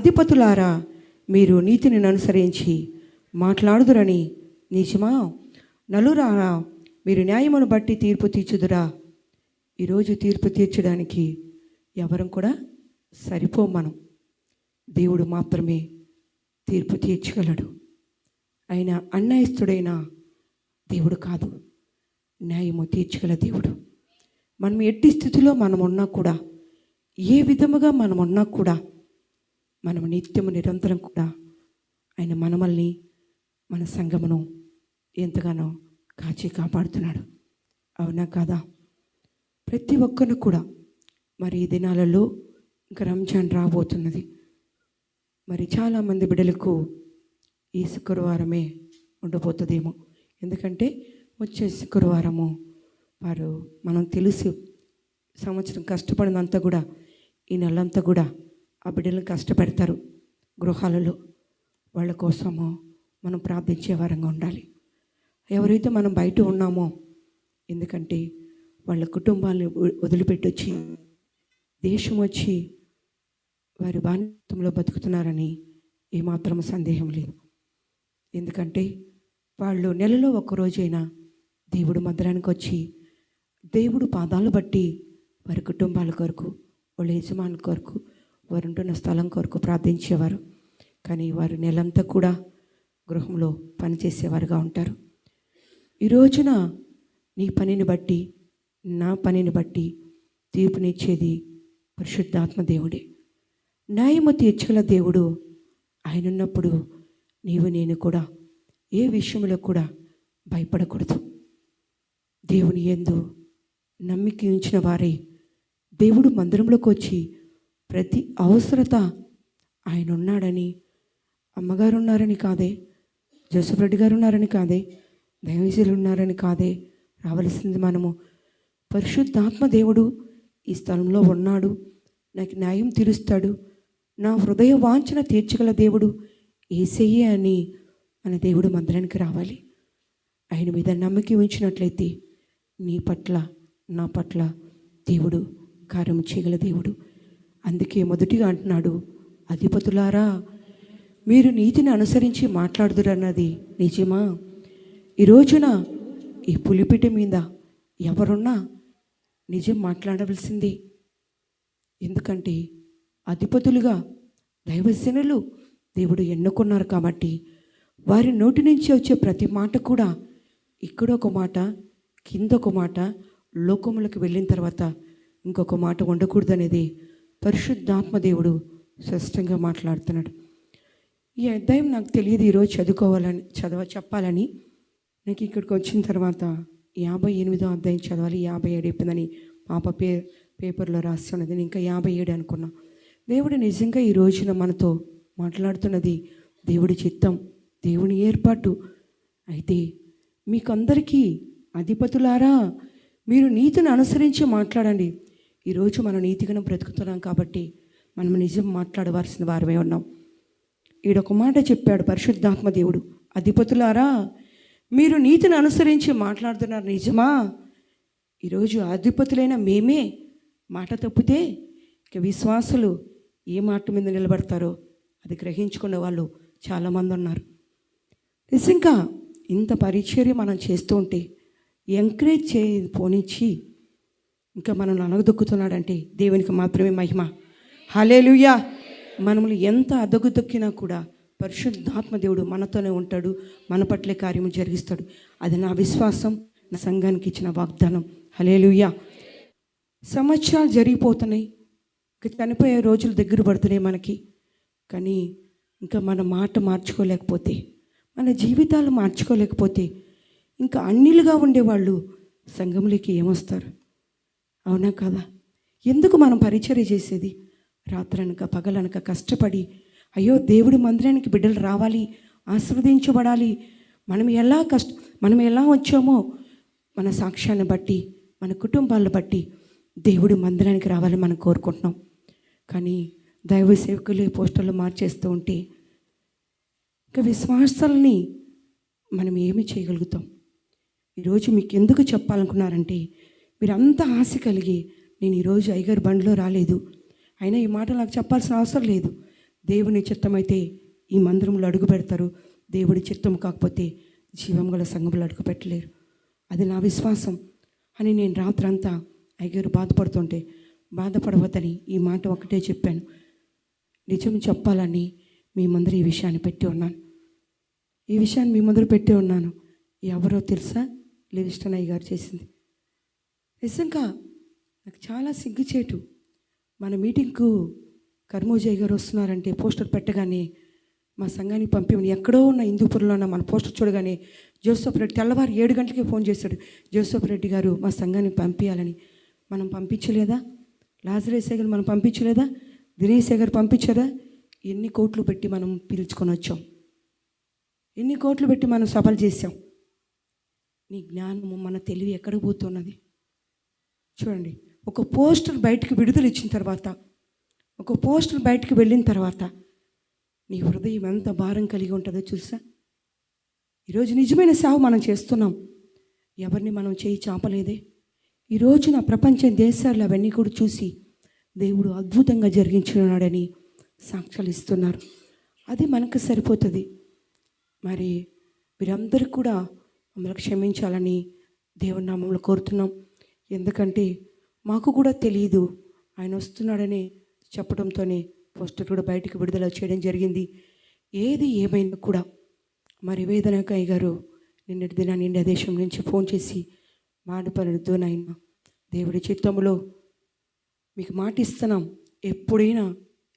అధిపతులారా మీరు నీతిని అనుసరించి మాట్లాడుదురని నిజమా నలురారా మీరు న్యాయమును బట్టి తీర్పు తీర్చుదురా? ఈరోజు తీర్పు తీర్చడానికి ఎవరం కూడా సరిపో మనం దేవుడు మాత్రమే తీర్పు తీర్చగలడు. ఆయన అన్యాయస్తుడైన దేవుడు కాదు. న్యాయము తీర్చగల దేవుడు. మనం ఎట్టి స్థితిలో మనం ఉన్నా కూడా ఏ విధముగా మనం ఉన్నా కూడా మనం నిత్యము నిరంతరం కూడా ఆయన మనమల్ని మన సంఘమును ఎంతగానో కాచి కాపాడుతున్నాడు. అవునా కాదా? ప్రతి ఒక్కరు కూడా మరి ఈ దినాలలో ఇంకా రంజాన్ రాబోతున్నది. మరి చాలామంది బిడ్డలకు ఈ శుక్రవారమే ఉండబోతుందేమో. ఎందుకంటే వచ్చే శుక్రవారము వారు మనం తెలుసు. సంవత్సరం కష్టపడినంతా కూడా ఈ నెలంతా కూడా ఆ బిడ్డలను కష్టపెడతారు గృహాలలో. వాళ్ళ కోసము మనం ప్రార్థించే వారంగా ఉండాలి. ఎవరైతే మనం బయట ఉన్నామో ఎందుకంటే వాళ్ళ కుటుంబాలను వదిలిపెట్టొచ్చి దేశం వచ్చి వారి బానిసంలో బతుకుతున్నారని ఏమాత్రం సందేహం లేదు. ఎందుకంటే వాళ్ళు నెలలో ఒక్కరోజైనా రోజైనా దేవుడు మందిరానికి వచ్చి దేవుడు పాదాలు బట్టి వారి కుటుంబాల కొరకు వాళ్ళ యజమాని కొరకు వారు ఉంటున్న స్థలం కొరకు ప్రార్థించేవారు. కానీ వారు నెలంతా కూడా గృహంలో పనిచేసేవారుగా ఉంటారు. ఈ రోజున నీ పనిని బట్టి నా పనిని బట్టి తీర్పునిచ్చేది పరిశుద్ధాత్మ దేవుడే. న్యాయము తీర్చగల దేవుడు ఆయన ఉన్నప్పుడు నీవు నేను కూడా ఏ విషయంలో కూడా భయపడకూడదు. దేవుని ఎందు నమ్మిక ఉంచిన వారే దేవుడు మందిరంలోకి వచ్చి ప్రతి అవసరత ఆయన ఉన్నాడని అమ్మగారు ఉన్నారని కాదే జోసఫ్ రెడ్డి గారు ఉన్నారని కాదే దైవశీలు ఉన్నారని కాదే రావలసింది మనము. పరిశుద్ధాత్మ దేవుడు ఈ స్థలంలో ఉన్నాడు. నాకు న్యాయం తీరుస్తాడు. నా హృదయ వాంఛన తీర్చగల దేవుడు ఏసయ్యే అని మన దేవుడు మందిరానికి రావాలి. ఆయన మీద నమ్మకం ఉంచినట్లయితే నీ పట్ల నా పట్ల దేవుడు కార్యం చేయగల దేవుడు. అందుకే మొదటిగా అంటున్నాడు అధిపతులారా మీరు నీతిని అనుసరించి మాట్లాడుదురన్నది నిజమా? ఈ రోజున ఈ పులిపిట మీద ఎవరున్నా నిజం మాట్లాడవలసింది. ఎందుకంటే అధిపతులుగా దైవసేనలు దేవుడు ఎన్నుకున్నారు కాబట్టి వారి నోటి నుంచి వచ్చే ప్రతి మాట కూడా ఇక్కడ ఒక మాట కింద ఒక మాట లోకములకు వెళ్ళిన తర్వాత ఇంకొక మాట ఉండకూడదనేది పరిశుద్ధాత్మ దేవుడు స్పష్టంగా మాట్లాడుతున్నాడు. ఈ అధ్యాయం నాకు తెలియదు ఈరోజు చదువుకోవాలని చదవ చెప్పాలని. నాకు ఇక్కడికి వచ్చిన తర్వాత యాభై ఎనిమిదో అధ్యాయం చదవాలి యాభై ఏడు అయిపోయిందని పాప పే పేపర్లో రాస్తున్నది. నేను ఇంకా యాభై ఏడు అనుకున్నా. దేవుడు నిజంగా ఈ రోజున మనతో మాట్లాడుతున్నది దేవుడి చిత్తం దేవుని ఏర్పాటు. అయితే మీకందరికీ అధిపతులారా మీరు నీతిని అనుసరించి మాట్లాడండి. ఈరోజు మనం నీతిగా బ్రతుకుతున్నాం కాబట్టి మనం నిజం మాట్లాడవలసిన వారమే ఉన్నాం. ఈడొక మాట చెప్పాడు పరిశుద్ధాత్మ దేవుడు. అధిపతులారా మీరు నీతిని అనుసరించి మాట్లాడుతున్నారు నిజమా? ఈరోజు అధిపతులైన మేమే మాట తప్పితే ఇక విశ్వాసులు ఏ మాట మీద నిలబడతారో అది గ్రహించుకున్న వాళ్ళు చాలామంది ఉన్నారు. నిజంగా ఇంత పరిచర్య మనం చేస్తూ ఉంటే ఎంకరేజ్ చే పోనిచ్చి ఇంకా మనల్ని అనగదొక్కుతున్నాడంటే దేవునికి మాత్రమే మహిమ. హలేలుయా మనల్ని ఎంత అదగుదొక్కినా కూడా పరిశుద్ధాత్మ దేవుడు మనతోనే ఉంటాడు మన పట్లే కార్యము జరిగిస్తాడు. అది నా విశ్వాసం నా సంఘానికి ఇచ్చిన వాగ్దానం. హలేలుయా సంవత్సరాలు జరిగిపోతున్నాయి చనిపోయే రోజులు దగ్గర పడుతున్నాయి మనకి. కానీ ఇంకా మన మాట మార్చుకోలేకపోతే మన జీవితాలు మార్చుకోలేకపోతే ఇంకా అన్నిలుగా ఉండేవాళ్ళు సంఘంలోకి ఏమొస్తారు? అవునా కదా? ఎందుకు మనం పరిచర్య చేసేది? రాత్రనక పగలనక కష్టపడి అయ్యో దేవుడి మందిరానికి బిడ్డలు రావాలి ఆశీర్వదించబడాలి. మనం ఎలా కష్ట మనం ఎలా వచ్చామో మన సాక్ష్యాన్ని బట్టి మన కుటుంబాలను బట్టి దేవుడి మందిరానికి రావాలని మనం కోరుకుంటున్నాం. కానీ దైవ సేవకులు పోస్టర్లు మార్చేస్తూ ఉంటే ఇంకా విశ్వాసాలని మనం ఏమి చేయగలుగుతాం? ఈరోజు మీకు ఎందుకు చెప్పాలనుకున్నారంటే మీరంతా ఆశ కలిగి నేను ఈరోజు ఐగర్ బండిలో రాలేదు. అయినా ఈ మాట నాకు చెప్పాల్సిన అవసరం లేదు. దేవుని చిత్తమైతే ఈ మందిరంలో అడుగు పెడతారు. దేవుడి చిత్తం కాకపోతే జీవం గల సంఘంలో అడుగు పెట్టలేరు. అది నా విశ్వాసం అని నేను రాత్రంతా ఐగారు బాధపడుతుంటే బాధపడవద్దని ఈ మాట ఒకటే చెప్పాను. నిజం చెప్పాలని మీ ముందర ఈ విషయాన్ని పెట్టి ఉన్నాను. ఈ విషయాన్ని మీ ముందర పెట్టి ఉన్నాను. ఎవరో తెలుసా? లివిస్టన్ అయ్య గారు చేసింది. నిజంగా నాకు చాలా సిగ్గుచేటు. మన మీటింగ్కు కర్మోజయ్ గారు వస్తున్నారంటే పోస్టర్ పెట్టగానే మా సంఘానికి పంపేమని ఎక్కడో ఉన్న హిందూపురంలో ఉన్న మన పోస్టర్ చూడగానే జోసఫ్ రెడ్డి తెల్లవారు ఏడు గంటలకే ఫోన్ చేశాడు. జోసఫ్ రెడ్డి గారు మా సంఘానికి పంపించాలని మనం పంపించలేదా? లాజరేసే గారు మనం పంపించలేదా? దినేశే గారు పంపించదా? ఎన్ని కోట్లు పెట్టి మనం పిలుచుకొని వచ్చాం. ఎన్ని కోట్లు పెట్టి మనం సభలు చేసాం నీ జ్ఞానము మన తెలివి ఎక్కడ పోతున్నది? చూడండి ఒక పోస్టర్ బయటకు విడుదల ఇచ్చిన తర్వాత ఒక పోస్టర్ బయటకు వెళ్ళిన తర్వాత నీ హృదయం ఎంత భారం కలిగి ఉంటుందో చూసా? ఈరోజు నిజమైన సేవ మనం చేస్తున్నాం. ఎవరిని మనం చేయి చాపలేదే? ఈరోజు నా ప్రపంచ దేశాలు అవన్నీ కూడా చూసి దేవుడు అద్భుతంగా జరిగించున్నాడని సాక్ష్యాలు ఇస్తున్నారు. అది మనకు సరిపోతుంది. మరి మీరందరూ కూడా మమ్మల్ని క్షమించాలని దేవుని నామంలో కోరుతున్నాం. ఎందుకంటే మాకు కూడా తెలియదు ఆయన వస్తున్నాడని చెప్పడంతోనే పోస్టర్ కూడా బయటకు విడుదల చేయడం జరిగింది. ఏది ఏమైనా కూడా. మరి వేదనకాయ గారు నిన్నటి దినాన్ని ఇండియా దేశం నుంచి ఫోన్ చేసి మాడపలతో నాయన. దేవుడి చిత్తములో మీకు మాట ఇస్తున్నాం. ఎప్పుడైనా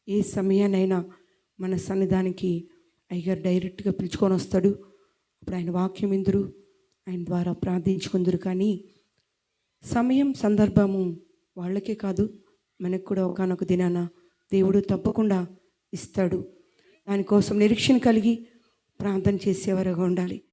ఏ సమయానైనా మన సన్నిధానికి అయ్యగారు డైరెక్ట్గా పిలుచుకొని వస్తాడు. అప్పుడు ఆయన వాక్యం ఇందురు ఆయన ద్వారా ప్రార్థించుకుందరు కానీ సమయం సందర్భము వాళ్ళకే కాదు మనకు కూడా ఒకనొక దినాన దేవుడు తప్పకుండా ఇస్తాడు. దానికోసం నిరీక్షణ కలిగి ప్రార్థన చేసేవారుగా ఉండాలి.